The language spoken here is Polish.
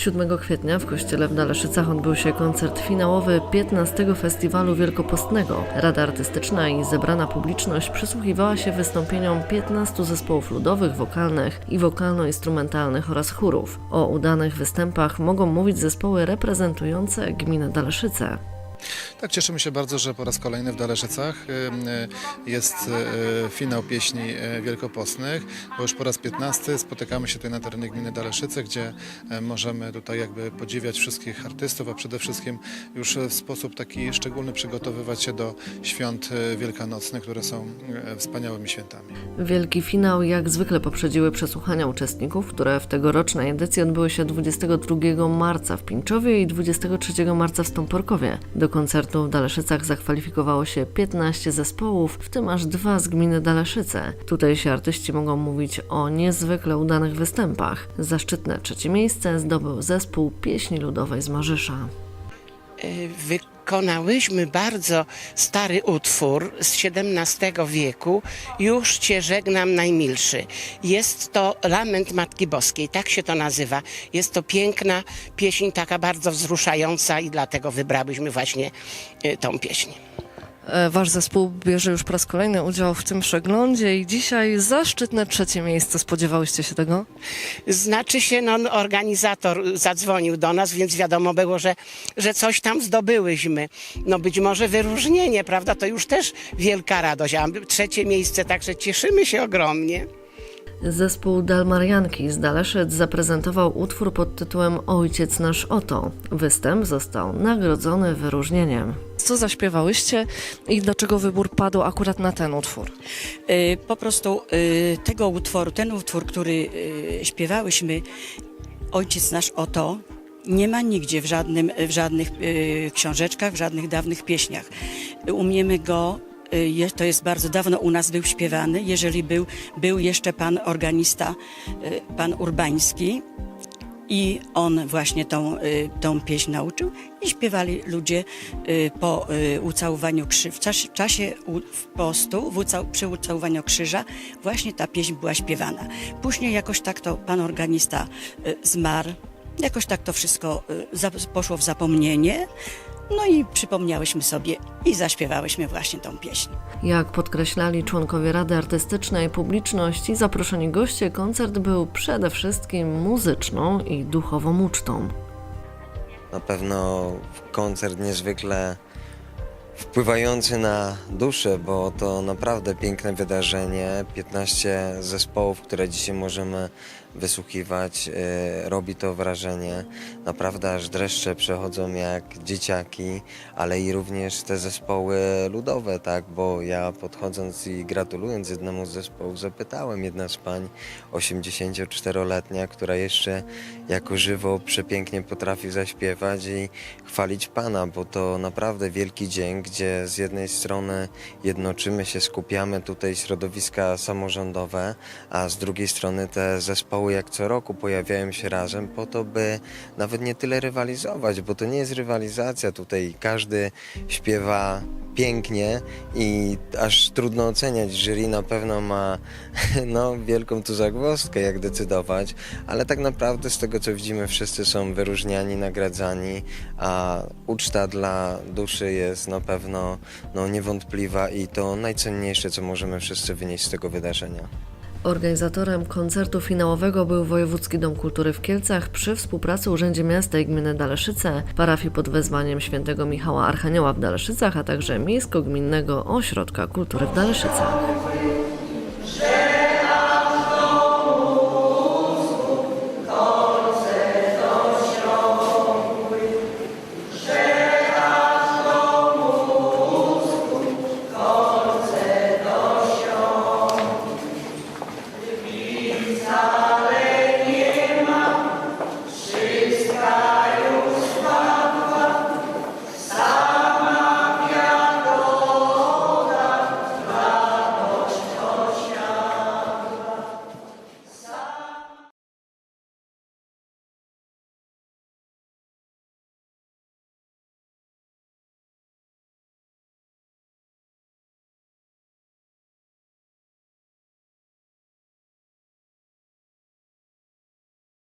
7 kwietnia w kościele w Daleszycach odbył się koncert finałowy 15 Festiwalu Wielkopostnego. Rada Artystyczna i zebrana publiczność przysłuchiwała się wystąpieniom 15 zespołów ludowych, wokalnych i wokalno-instrumentalnych oraz chórów. O udanych występach mogą mówić zespoły reprezentujące gminę Daleszyce. Tak, cieszymy się bardzo, że po raz kolejny w Daleszycach y, y, jest y, finał pieśni wielkopostnych, bo już po raz 15 spotykamy się tutaj na terenie gminy Daleszyce, gdzie możemy tutaj jakby podziwiać wszystkich artystów, a przede wszystkim już w sposób taki szczególny przygotowywać się do świąt wielkanocnych, które są wspaniałymi świętami. Wielki finał jak zwykle poprzedziły przesłuchania uczestników, które w tegorocznej edycji odbyły się 22 marca w Pińczowie i 23 marca w Stąporkowie. Do koncertu w Daleszycach zakwalifikowało się 15 zespołów, w tym aż dwa z gminy Daleszyce. Tutejsi artyści mogą mówić o niezwykle udanych występach. Zaszczytne trzecie miejsce zdobył zespół pieśni ludowej z Marzysza. Y, Wykonałyśmy bardzo stary utwór z XVII wieku. Już Cię żegnam najmilszy. Jest to Lament Matki Boskiej, tak się to nazywa. Jest to piękna pieśń, taka bardzo wzruszająca i dlatego wybrałyśmy właśnie y, tą pieśń. E, Wasz zespół bierze już po raz kolejny udział w tym przeglądzie i dzisiaj zaszczytne trzecie miejsce. Spodziewałyście się tego? Znaczy się, no, organizator zadzwonił do nas, więc wiadomo było, że, że coś tam zdobyłyśmy. No być może wyróżnienie, prawda? To już też wielka radość. A trzecie miejsce, także cieszymy się ogromnie. Zespół Dalmarianki z Daleszyc zaprezentował utwór pod tytułem Ojciec nasz oto. Występ został nagrodzony wyróżnieniem. Co zaśpiewałyście i dlaczego wybór padł akurat na ten utwór? Y, Po prostu y, tego utworu, ten utwór, który y, śpiewałyśmy, Ojciec nasz oto, nie ma nigdzie w, żadnym, w żadnych książeczkach, w żadnych dawnych pieśniach. Umiemy go, to jest bardzo dawno u nas był śpiewany, jeżeli był, był jeszcze pan organista, pan Urbański, i on właśnie tą, y, tą pieśń nauczył i śpiewali ludzie y, po y, ucałowaniu krzyża. W czasie, postu, w uca, przy ucałowaniu krzyża właśnie ta pieśń była śpiewana. Później jakoś tak to pan organista zmarł, jakoś tak to wszystko poszło w zapomnienie. No i przypomniałyśmy sobie i zaśpiewałyśmy właśnie tą pieśń. Jak podkreślali członkowie Rady Artystycznej, publiczność i zaproszeni goście, koncert był przede wszystkim muzyczną i duchową ucztą. Na pewno koncert niezwykle wpływający na duszę, bo to naprawdę piękne wydarzenie. 15 zespołów, które dzisiaj możemy wysłuchiwać, e, robi to wrażenie. Naprawdę aż dreszcze przechodzą jak dzieciaki, ale i również te zespoły ludowe, tak, bo ja podchodząc i gratulując jednemu z zespołów zapytałem jedna z pań 84-letnia, która jeszcze jako żywo przepięknie potrafi zaśpiewać i chwalić Pana, bo to naprawdę wielki dzień, gdzie z jednej strony jednoczymy się, skupiamy tutaj środowiska samorządowe, a z drugiej strony te zespoły jak co roku pojawiają się razem po to, by nawet nie tyle rywalizować, bo to nie jest rywalizacja, tutaj każdy śpiewa pięknie i aż trudno oceniać. Jury na pewno ma no, wielką tu zagwozdkę, jak decydować, ale tak naprawdę z tego co widzimy, wszyscy są wyróżniani, nagradzani, a uczta dla duszy jest na pewno no, niewątpliwa i to najcenniejsze, co możemy wszyscy wynieść z tego wydarzenia. Organizatorem koncertu finałowego był Wojewódzki Dom Kultury w Kielcach przy współpracy Urzędzie Miasta i Gminy Daleszyce, parafii pod wezwaniem świętego Michała Archanioła w Daleszycach, a także Miejsko-Gminnego Ośrodka Kultury w Daleszycach.